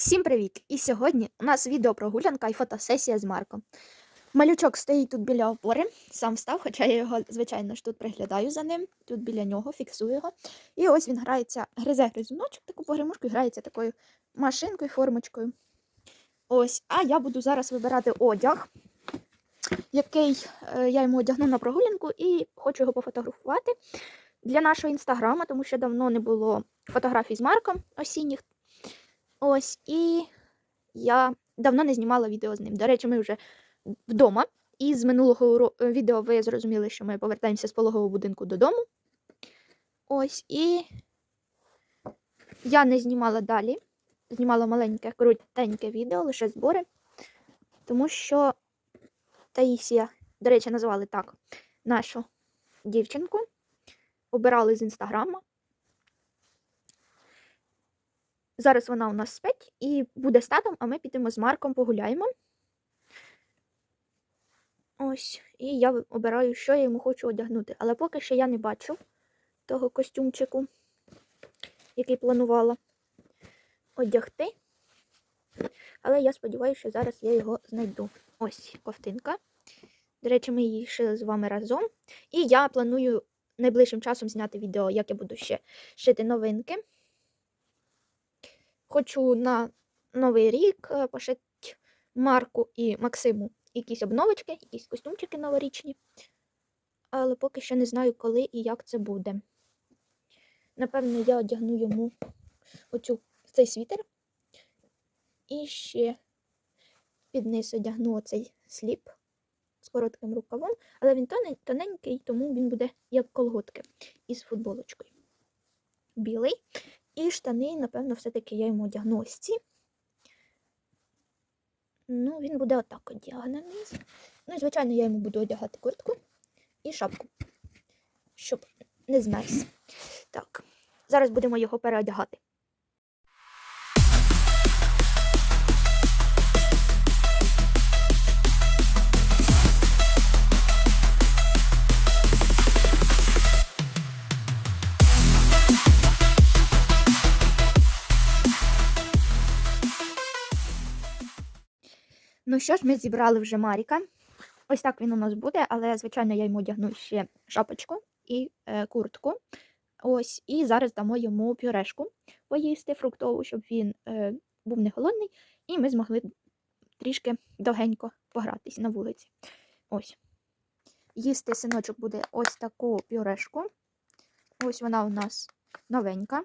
Всім привіт! І сьогодні у нас відеопрогулянка і фотосесія з Марком. Малючок стоїть тут біля опори, сам став, хоча я його, звичайно ж, тут приглядаю за ним, тут біля нього, фіксую його. І ось він грається, гризе гризуночок, таку погремушку, і грається такою машинкою, формочкою. Ось, а я буду зараз вибирати одяг, який е, я йому одягну на прогулянку, і хочу його пофотографувати для нашого інстаграма, тому що давно не було фотографій з Марком осінніх. Ось, і я давно не знімала відео з ним. До речі, ми вже вдома. І з минулого е, відео ви зрозуміли, що ми повертаємося з пологового будинку додому. Ось, і я не знімала далі. Знімала маленьке, коротеньке відео, лише збори. Тому що Таїсія, до речі, назвали так нашу дівчинку. Обирали з інстаграма. Зараз вона у нас спить і буде з татом, а ми підемо з Марком погуляємо. Ось, і я обираю, що я йому хочу одягнути. Але поки що я не бачу того костюмчику, який планувала одягти. Але я сподіваюся, що зараз я його знайду. Ось ковтинка. До речі, ми її шили з вами разом. І я планую найближчим часом зняти відео, як я буду ще шити новинки. Хочу на Новий рік е, пошити Марку і Максиму якісь обновочки, якісь костюмчики новорічні. Але поки що не знаю, коли і як це буде. Напевно, я одягну йому оцю, цей світер. І ще під низ одягну оцей сліп з коротким рукавом, але він тоненький, тому він буде як колготки із футболочкою. Білий. І штани, напевно, все-таки я йому одягну ось ці. Ну, він буде отак одягнений. Ну і, звичайно, я йому буду одягати куртку і шапку, щоб не змерз. Так, зараз будемо його переодягати. Ну що ж, ми зібрали вже Маріка. Ось так він у нас буде, але, звичайно, я йому одягну ще шапочку і е, куртку. Ось, і зараз дамо йому пюрешку поїсти фруктову, щоб він е, був не голодний, і ми змогли трішки довгенько погратись на вулиці. Ось. Їсти синочок буде ось таку пюрешку. Ось вона у нас новенька.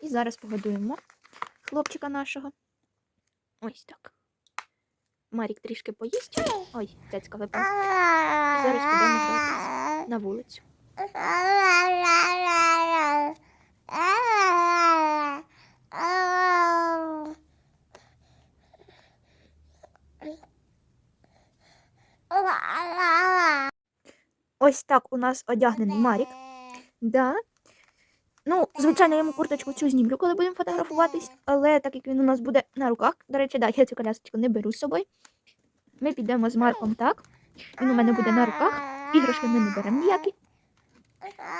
І зараз погодуємо хлопчика нашого. Ось так. Марік трішки поїсть. Ой, цяцька випала. Зараз підемо на вулицю. Ось так у нас одягнений Марік. Да. Ну, звичайно, я йому курточку цю знімлю, коли будемо фотографуватись, але так як він у нас буде на руках, до речі, да, я цю колясочку не беру з собою. Ми підемо з Марком так. Він у мене буде на руках. Іграшки ми не беремо ніякі.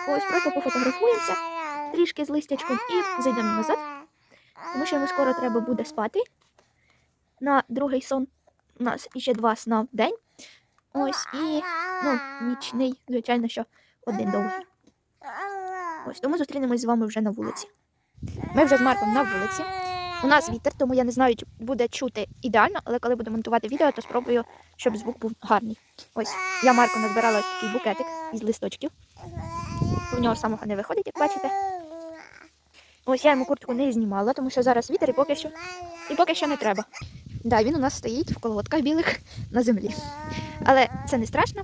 Ось просто пофотографуємося трішки з листячком і зайдемо назад, тому що йому скоро треба буде спати. На другий сон у нас іще два сна в день. Ось і ну, нічний, звичайно, що один довгий. Ось тому зустрінемось з вами вже на вулиці. Ми вже з Марком на вулиці. У нас вітер, тому я не знаю, чи буде чути ідеально, але коли буду монтувати відео, то спробую, щоб звук був гарний. Ось я Марку назбирала ось такий букетик із листочків. У нього самого не виходить, як бачите. Ось я йому куртку не знімала, тому що зараз вітер і поки що, і поки що не треба. Да, він у нас стоїть в колготках білих на землі. Але це не страшно,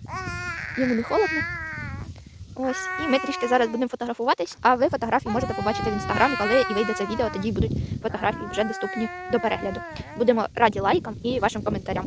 йому не холодно. Ось, і ми трішки зараз будемо фотографуватись, а ви фотографії можете побачити в інстаграмі, коли і вийде це відео, тоді будуть фотографії вже доступні до перегляду. Будемо раді лайкам і вашим коментарям.